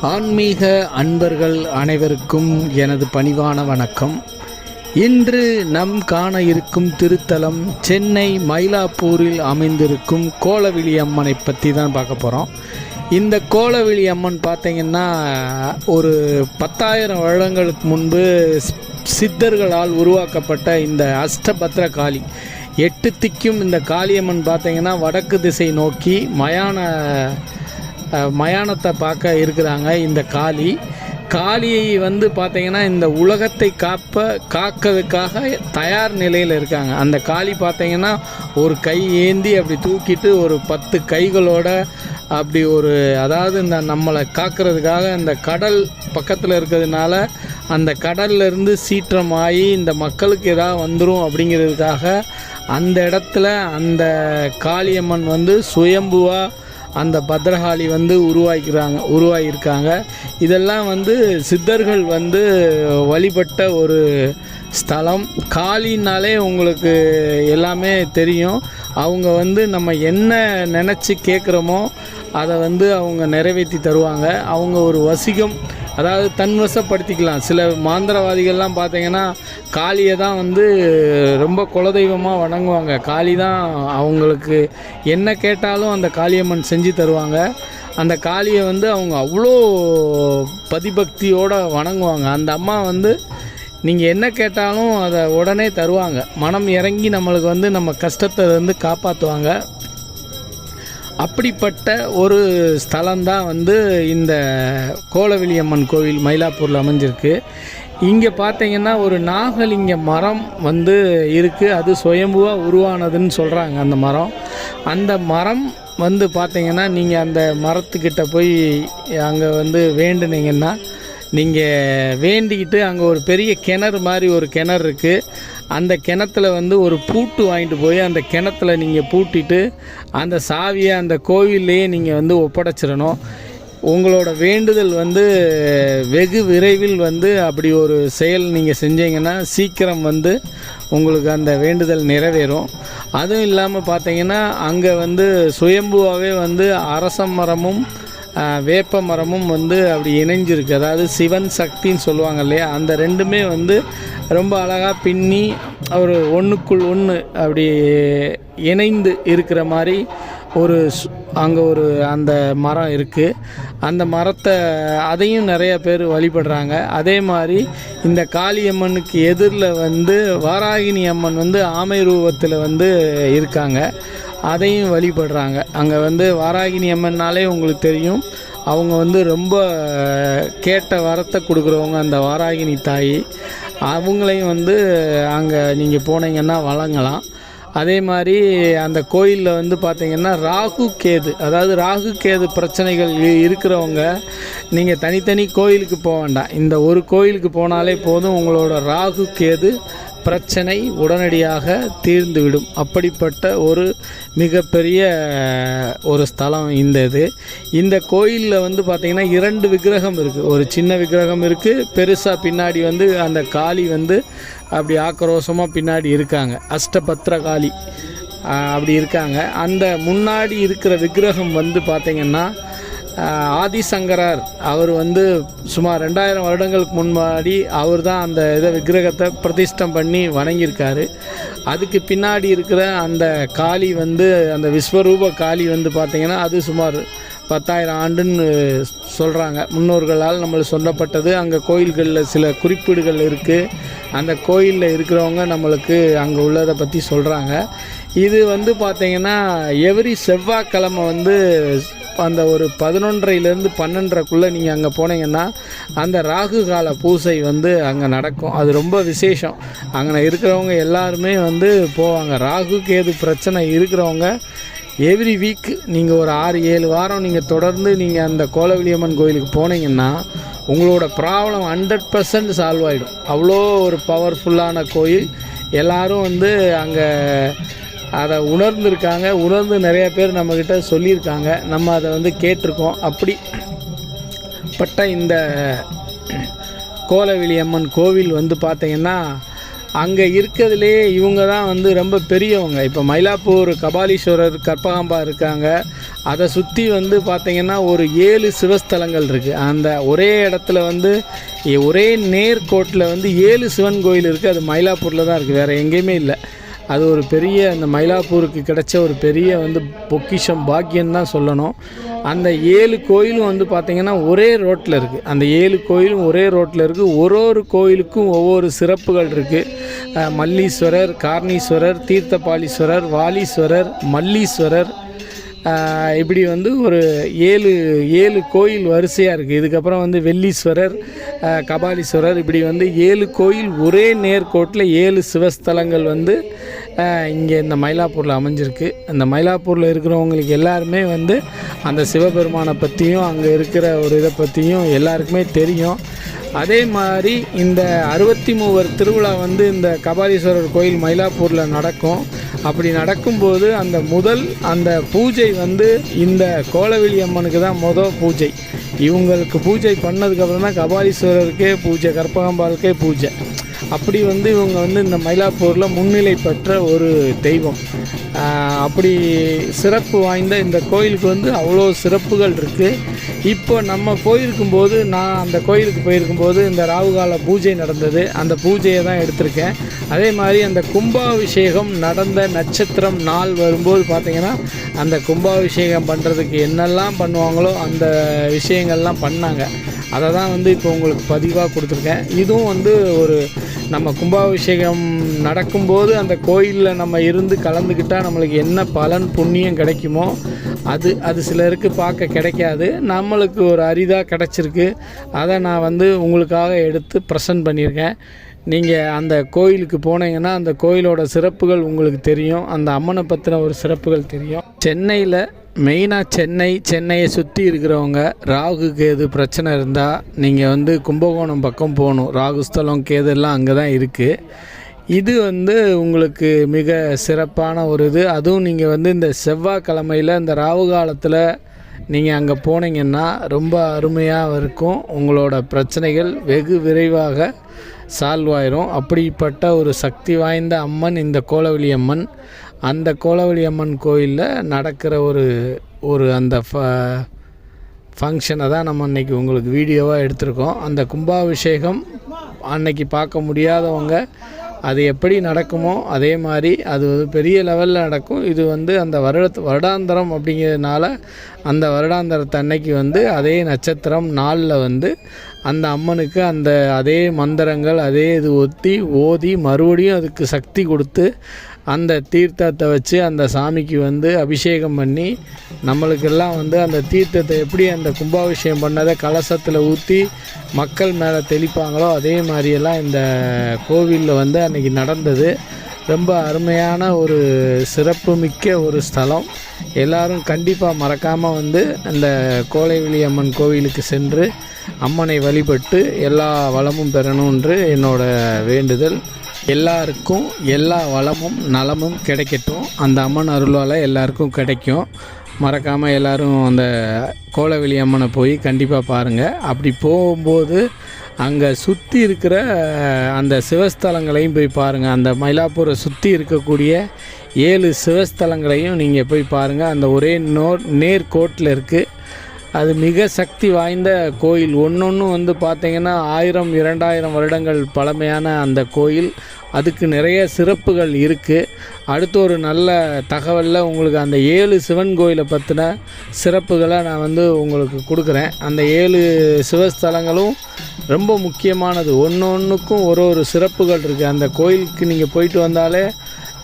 ஆன்மீக அன்பர்கள் அனைவருக்கும் எனது பணிவான வணக்கம். இன்று நம் காண இருக்கும் திருத்தலம் சென்னை மயிலாப்பூரில் அமைந்திருக்கும் கோலவிழி அம்மனை பற்றி தான் பார்க்க போகிறோம் இந்த கோலவிழி அம்மன் பார்த்தீங்கன்னா ஒரு பத்தாயிரம் வருடங்களுக்கு முன்பு சித்தர்களால் உருவாக்கப்பட்ட இந்த அஷ்டபத்ர காளி. எட்டு திக்கும் இந்த காளியம்மன் பார்த்தீங்கன்னா வடக்கு திசை நோக்கி மயான மயானத்தை பார்க்க இருக்கிறாங்க இந்த காளி. காளியை வந்து பார்த்தீங்கன்னா இந்த உலகத்தை காப்ப காக்கிறதுக்காக தயார் நிலையில் இருக்காங்க. அந்த காளி பார்த்தீங்கன்னா ஒரு கை ஏந்தி அப்படி தூக்கிட்டு ஒரு பத்து கைகளோட அப்படி ஒரு அதாவது இந்த நம்மளை காக்கிறதுக்காக இந்த கடல் பக்கத்தில் இருக்கிறதுனால அந்த கடல்லேருந்து சீற்றமாகி இந்த மக்களுக்கு ஏதாவது வந்துடும் அப்படிங்கிறதுக்காக அந்த இடத்துல அந்த காளியம்மன் வந்து சுயம்புவாக அந்த பத்ரகாளி வந்து உருவாக்கிறாங்க உருவாகியிருக்காங்க. இதெல்லாம் வந்து சித்தர்கள் வந்து வழிபட்ட ஒரு ஸ்தலம். காளின்னாலே உங்களுக்கு எல்லாமே தெரியும். அவங்க வந்து நம்ம என்ன நினச்சி கேட்குறோமோ அதை வந்து அவங்க நிறைவேற்றி தருவாங்க. அவங்க ஒரு வசிகம். அதாவது தன்வசப்படுத்திக்கலாம். சில மாந்திரவாதிகள்லாம் பார்த்தீங்கன்னா காளியை தான் வந்து ரொம்ப குலதெய்வமாக வணங்குவாங்க. காளி தான் அவங்களுக்கு என்ன கேட்டாலும் அந்த காளியம்மன் செஞ்சு தருவாங்க. அந்த காளியை வந்து அவங்க அவ்வளோ பதிபக்தியோடு வணங்குவாங்க. அந்த அம்மா வந்து நீங்கள் என்ன கேட்டாலும் அதை உடனே தருவாங்க. மனம் இறங்கி நம்மளுக்கு வந்து நம்ம கஷ்டத்தை வந்து காப்பாற்றுவாங்க அப்படிப்பட்ட ஒரு ஸ்தலம்தான் வந்து இந்த கோலவிலியம்மன் கோவில் மயிலாப்பூரில் அமைஞ்சிருக்கு. இங்கே பார்த்தீங்கன்னா ஒரு நாகலிங்க மரம் வந்து இருக்குது அது சுயம்புவாக உருவானதுன்னு சொல்கிறாங்க அந்த மரம். அந்த மரம் வந்து பார்த்தீங்கன்னா நீங்கள் அந்த மரத்துக்கிட்ட போய் அங்கே வந்து வேண்டுனீங்கன்னா நீங்கள் வேண்டிக்கிட்டு அங்கே ஒரு பெரிய கிணறு மாதிரி ஒரு கிணறு இருக்குது அந்த கிணத்துல வந்து ஒரு பூட்டு வாங்கிட்டு போய் அந்த கிணத்துல நீங்கள் பூட்டிட்டு அந்த சாவியை அந்த கோவில்லையே நீங்கள் வந்து ஒப்படைச்சிடணும். உங்களோட வேண்டுதல் வந்து வெகு விரைவில் வந்து அப்படி ஒரு செயல் நீங்கள் செஞ்சீங்கன்னா சீக்கிரம் வந்து உங்களுக்கு அந்த வேண்டுதல் நிறைவேறும். அதுவும் இல்லாமல் பார்த்தீங்கன்னா அங்கே வந்து சுயம்புவாகவே வந்து அரச மரமும் வேப்ப மரமும் வந்து அப்படி இணைஞ்சிருக்கு. அதாவது சிவன் சக்தின்னு சொல்லுவாங்க இல்லையா? அந்த ரெண்டுமே வந்து ரொம்ப அழகாக பின்னி ஒரு ஒன்றுக்குள் ஒன்று அப்படி இணைந்து இருக்கிற மாதிரி ஒரு அங்கே ஒரு அந்த மரம் இருக்குது அந்த மரத்தை அதையும் நிறைய பேர் வழிபடுறாங்க. அதே மாதிரி இந்த காளியம்மனுக்கு எதிரில் வந்து வாராகினி அம்மன் வந்து ஆமை ரூபத்தில் வந்து இருக்காங்க. அதையும் வழிபடுறாங்க. அங்கே வந்து வாராகினி அம்மன்னாலே உங்களுக்கு தெரியும். அவங்க வந்து ரொம்ப கேட்ட வரத்தை கொடுக்குறவங்க அந்த வாராகினி தாய். அவங்களையும் வந்து அங்கே நீங்கள் போனீங்கன்னா வழங்கலாம். அதே மாதிரி அந்த கோயிலில் வந்து பார்த்தீங்கன்னா ராகு கேது அதாவது ராகு கேது பிரச்சனைகள் இ- இருக்கிறவங்க நீங்கள் தனித்தனி கோயிலுக்கு போக வேண்டாம். இந்த ஒரு கோயிலுக்கு போனாலே போதும் உங்களோட ராகு கேது பிரச்சனை உடனடியாக தீர்ந்துவிடும். அப்படிப்பட்ட ஒரு மிகப்பெரிய ஒரு ஸ்தலம் இந்த இது. இந்த கோயிலில் வந்து பார்த்திங்கன்னா இரண்டு விக்கிரகம் இருக்குது ஒரு சின்ன விக்கிரகம் இருக்குது பெருசாக பின்னாடி வந்து அந்த காளி வந்து அப்படி ஆக்ரோஷமாக பின்னாடி இருக்காங்க. அஷ்டபத்ர காளி அப்படி இருக்காங்க. அந்த முன்னாடி இருக்கிற விக்கிரகம் வந்து பார்த்திங்கன்னா ஆதிசங்கரர் அவர் வந்து சுமார் ரெண்டாயிரம் வருடங்களுக்கு முன்னாடி அவர் தான் அந்த இதை விக்கிரகத்தை பிரதிஷ்டம் பண்ணி வணங்கியிருக்காரு. அதுக்கு பின்னாடி இருக்கிற அந்த காளி வந்து அந்த விஸ்வரூப காளி வந்து பார்த்திங்கன்னா அது சுமார் பத்தாயிரம் ஆண்டுன்னு சொல்கிறாங்க முன்னோர்களால் நம்மளுக்கு சொல்லப்பட்டது. அங்கே கோயில்களில் சில குறிப்பீடுகள் இருக்குது அந்த கோயிலில் இருக்கிறவங்க நம்மளுக்கு அங்கே உள்ளதை பற்றி சொல்கிறாங்க இது வந்து பார்த்திங்கன்னா எவ்ரி செவ்வாய்க்கிழமை வந்து அந்த ஒரு பதினொன்றரைலேருந்து பன்னெண்டரைக்குள்ளே நீங்கள் அங்கே போனீங்கன்னா அந்த ராகு கால பூசை வந்து அங்கே நடக்கும். அது ரொம்ப விசேஷம். அங்கே இருக்கிறவங்க எல்லாருமே வந்து போவாங்க. ராகு கேது பிரச்சனை இருக்கிறவங்க எவ்ரி வீக் நீங்கள் ஒரு ஆறு ஏழு வாரம் நீங்கள் தொடர்ந்து நீங்கள் அந்த கோலவிலியம்மன் கோயிலுக்கு போனீங்கன்னா உங்களோட ப்ராப்ளம் ஹண்ட்ரட் பர்சன்ட் சால்வ் ஆகிடும் அவ்வளோ ஒரு பவர்ஃபுல்லான கோயில். எல்லோரும் வந்து அங்கே அதை உணர்ந்துருக்காங்க. உணர்ந்து நிறைய பேர் நம்மக்கிட்ட சொல்லியிருக்காங்க. நம்ம அதை வந்து கேட்டிருக்கோம். அப்படி பட்ட இந்த கோலவிழி அம்மன் கோவில் வந்து பார்த்தீங்கன்னா அங்கே இருக்கிறதுலே இவங்க தான் வந்து ரொம்ப பெரியவங்க. இப்போ மயிலாப்பூர் கபாலீஸ்வரர் கற்பகாம்பா இருக்காங்க. அதை சுற்றி வந்து பார்த்திங்கன்னா ஒரு ஏழு சிவஸ்தலங்கள் இருக்குது அந்த ஒரே இடத்துல வந்து ஒரே நேர்கோட்டில் வந்து ஏழு சிவன் கோயில் இருக்குது அது மயிலாப்பூரில் தான் இருக்குது வேறு எங்கேயுமே இல்லை. அது ஒரு பெரிய அந்த மயிலாப்பூருக்கு கிடைச்ச ஒரு பெரிய வந்து பொக்கிஷம் பாக்கியம் தான் சொல்லணும். அந்த ஏழு கோயிலும் வந்து பார்த்திங்கன்னா ஒரே ரோட்டில் இருக்குது அந்த ஏழு கோயிலும் ஒரே ரோட்டில் இருக்குது ஒரு ஒரு கோயிலுக்கும் ஒவ்வொரு சிறப்புகள் இருக்குது மல்லீஸ்வரர் கார்ணீஸ்வரர் தீர்த்தபாலீஸ்வரர் வாலீஸ்வரர் மல்லீஸ்வரர். இப்படி வந்து ஒரு ஏழு ஏழு கோயில் வரிசையாக இருக்குது இதுக்கப்புறம் வந்து வெள்ளீஸ்வரர் கபாலீஸ்வரர். இப்படி வந்து ஏழு கோயில் ஒரே நேர்கோட்டில் ஏழு சிவஸ்தலங்கள் வந்து இங்கே இந்த மயிலாப்பூரில் அமைஞ்சிருக்கு. அந்த மயிலாப்பூரில் இருக்கிறவங்களுக்கு எல்லாருமே வந்து அந்த சிவபெருமானை பற்றியும் அங்கே இருக்கிற ஒரு இதை பற்றியும் எல்லாருக்குமே தெரியும். அதே மாதிரி இந்த அறுபத்தி மூவர் திருவிழா வந்து இந்த கபாலீஸ்வரர் கோயில் மயிலாப்பூரில் நடக்கும். அப்படி நடக்கும்போது அந்த முதல் அந்த பூஜை வந்து இந்த கோலவெளி அம்மனுக்கு தான் மொதல் பூஜை. இவங்களுக்கு பூஜை பண்ணதுக்கப்புறம் தான் கபாலீஸ்வரருக்கே பூஜை கற்பகம்பாளுக்கே பூஜை. அப்படி வந்து இவங்க வந்து இந்த மயிலாப்பூரில் முன்னிலை பெற்ற ஒரு தெய்வம். அப்படி சிறப்பு வாய்ந்த இந்த கோயிலுக்கு வந்து அவ்வளோ சிறப்புகள் இருக்குது இப்போ நம்ம போயிருக்கும்போது நான் அந்த கோயிலுக்கு போயிருக்கும்போது இந்த ராகுகால பூஜை நடந்தது. அந்த பூஜையை தான் எடுத்திருக்கேன். அதே மாதிரி அந்த கும்பாபிஷேகம் நடந்த நட்சத்திரம் நாள் வரும்போது பார்த்திங்கன்னா அந்த கும்பாபிஷேகம் பண்ணுறதுக்கு என்னெல்லாம் பண்ணுவாங்களோ அந்த விஷயங்கள்லாம் பண்ணாங்க. அதை தான் வந்து இப்போ உங்களுக்கு பதிவாக கொடுத்துருக்கேன். இதுவும் வந்து ஒரு நம்ம கும்பாபிஷேகம் நடக்கும்போது அந்த கோயிலில் நம்ம இருந்து கலந்துக்கிட்டால் நம்மளுக்கு என்ன பலன் புண்ணியம் கிடைக்குமோ அது அது சிலருக்கு பார்க்க கிடைக்காது. நம்மளுக்கு ஒரு அரிதாக கிடச்சிருக்கு. அதை நான் வந்து உங்களுக்காக எடுத்து ப்ரெசன்ட் பண்ணியிருக்கேன். நீங்கள் அந்த கோயிலுக்கு போனீங்கன்னா அந்த கோயிலோட சிறப்புகள் உங்களுக்கு தெரியும். அந்த அம்மனை பற்றின ஒரு சிறப்புகள் தெரியும். சென்னையில் மெயினாக சென்னை சென்னையை சுற்றி இருக்கிறவங்க ராகு கேது பிரச்சனை இருந்தால் நீங்கள் வந்து கும்பகோணம் பக்கம் போகணும். ராகுஸ்தலம் கேது எல்லாம் அங்கே தான் இருக்குது இது வந்து உங்களுக்கு மிக சிறப்பான ஒரு இது. அதுவும் நீங்கள் வந்து இந்த செவ்வாய்க்கிழமையில் இந்த ராகு காலத்தில் நீங்கள் அங்கே போனீங்கன்னா ரொம்ப அருமையாக இருக்கும் உங்களோட பிரச்சனைகள் வெகு விரைவாக சால்வ் ஆயிரும். அப்படிப்பட்ட ஒரு சக்தி வாய்ந்த அம்மன் இந்த கோலவெளி அம்மன். அந்த கோலவெளி அம்மன் கோயிலில் நடக்கிற ஒரு ஒரு அந்த ஃப ஃபங்க்ஷனை தான் நம்ம அன்றைக்கி உங்களுக்கு வீடியோவாக எடுத்திருக்கோம். அந்த கும்பாபிஷேகம் அன்னைக்கு பார்க்க முடியாதவங்க அது எப்படி நடக்குமோ அதே மாதிரி அது ஒரு பெரிய லெவலில் நடக்கும். இது வந்து அந்த வருட வருடாந்திரம் அப்படிங்கிறதுனால அந்த வருடாந்திரத்து அன்னைக்கு வந்து அதே நட்சத்திரம் நாளில் வந்து அந்த அம்மனுக்கு அந்த அதே மந்திரங்கள் அதே இது ஒத்தி ஓதி மறுபடியும் அதுக்கு சக்தி கொடுத்து அந்த தீர்த்தத்தை வச்சு அந்த சாமிக்கு வந்து அபிஷேகம் பண்ணி நம்மளுக்கெல்லாம் வந்து அந்த தீர்த்தத்தை எப்படி அந்த கும்பாபிஷேகம் பண்ணதை கலசத்தில் ஊற்றி மக்கள் மேலே தெளிப்பாங்களோ அதே மாதிரியெல்லாம் இந்த கோவிலில் வந்து அன்றைக்கி நடந்தது. ரொம்ப அருமையான ஒரு சிறப்புமிக்க ஒரு ஸ்தலம். எல்லாரும் கண்டிப்பாக மறக்காமல் வந்து அந்த கோலைவெளி அம்மன் கோவிலுக்கு சென்று அம்மனை வழிபட்டு எல்லா வளமும் பெறணுன்று என்னோட வேண்டுதல். எல்லாருக்கும் எல்லா வளமும் நலமும் கிடைக்கட்டும். அந்த அம்மன் அருளால் எல்லாருக்கும் கிடைக்கும். மறக்காமல் எல்லோரும் அந்த கோலவெளி அம்மனை போய் கண்டிப்பாக பாருங்கள் அப்படி போகும்போது அங்கே சுற்றி இருக்கிற அந்த சிவஸ்தலங்களையும் போய் பாருங்கள் அந்த மயிலாப்பூரை சுற்றி இருக்கக்கூடிய ஏழு சிவஸ்தலங்களையும் நீங்கள் போய் பாருங்கள் அந்த ஒரே நோ நேர்கோட்டில் இருக்குது அது மிக சக்தி வாய்ந்த கோயில். ஒன்றொன்று வந்து பார்த்திங்கன்னா ஆயிரம் இரண்டாயிரம் வருடங்கள் பழமையான அந்த கோயில். அதுக்கு நிறைய சிறப்புகள் இருக்குது அடுத்து ஒரு நல்ல தகவலில் உங்களுக்கு அந்த ஏழு சிவன் கோயிலை பற்றின சிறப்புகளை நான் வந்து உங்களுக்கு கொடுக்குறேன். அந்த ஏழு சிவஸ்தலங்களும் ரொம்ப முக்கியமானது. ஒன்று ஒன்றுக்கும் ஒரு ஒரு சிறப்புகள் இருக்குது அந்த கோயிலுக்கு நீங்கள் போயிட்டு வந்தாலே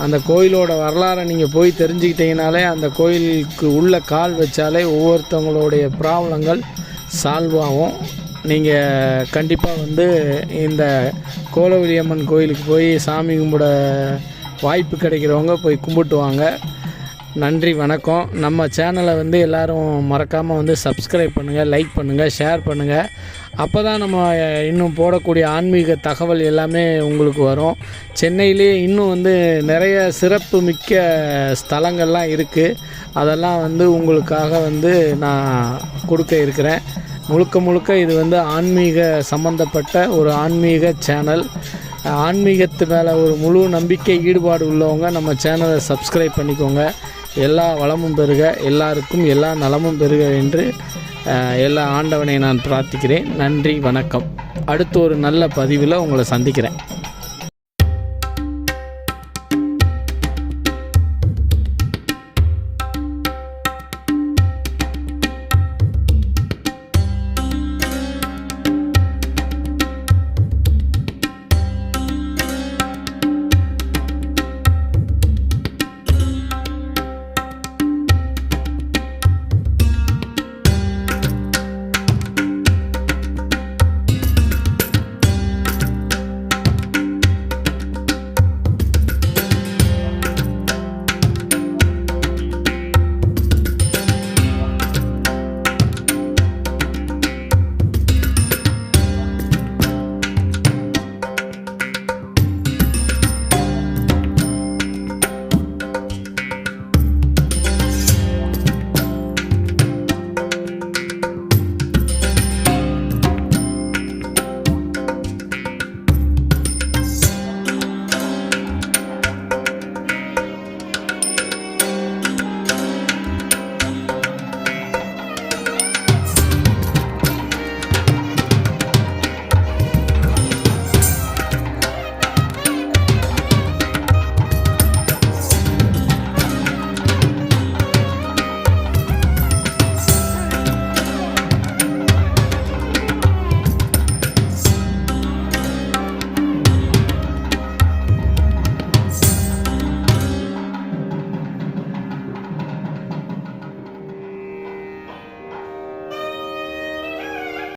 அந்த கோயிலோட வரலாறை நீங்கள் போய் தெரிஞ்சுக்கிட்டீங்கனாலே அந்த கோயிலுக்கு உள்ள கால் வச்சாலே ஒவ்வொருத்தவங்களுடைய ப்ராப்ளங்கள் சால்வ் ஆகும். நீங்கள் கண்டிப்பாக வந்து இந்த கோலவெளியம்மன் கோயிலுக்கு போய் சாமி கும்பிட வாய்ப்பு கிடைக்கிறவங்க போய் கும்பிட்டு வாங்க. நன்றி வணக்கம். நம்ம சேனலை வந்து எல்லாரும் மறக்காமல் வந்து சப்ஸ்கிரைப் பண்ணுங்கள் லைக் பண்ணுங்கள் ஷேர் பண்ணுங்கள் அப்போ தான் நம்ம இன்னும் போடக்கூடிய ஆன்மீக தகவல் எல்லாமே உங்களுக்கு வரும். சென்னையிலே இன்னும் வந்து நிறைய சிறப்பு மிக்க ஸ்தலங்கள்லாம் இருக்குது அதெல்லாம் வந்து உங்களுக்காக வந்து நான் கொடுக்க இருக்கிறேன். முழுக்க முழுக்க இது வந்து ஆன்மீக சம்மந்தப்பட்ட ஒரு ஆன்மீக சேனல். ஆன்மீகத்து மேலே ஒரு முழு நம்பிக்கை ஈடுபாடு உள்ளவங்க நம்ம சேனலை சப்ஸ்கிரைப் பண்ணிக்கோங்க. எல்லா வளமும் பெறுக எல்லாருக்கும் எல்லா நலமும் பெறுக என்று எல்லா ஆண்டவனை நான் பிரார்த்திக்கிறேன். நன்றி வணக்கம். அடுத்து ஒரு நல்ல பதிவில் உங்களை சந்திக்கிறேன்.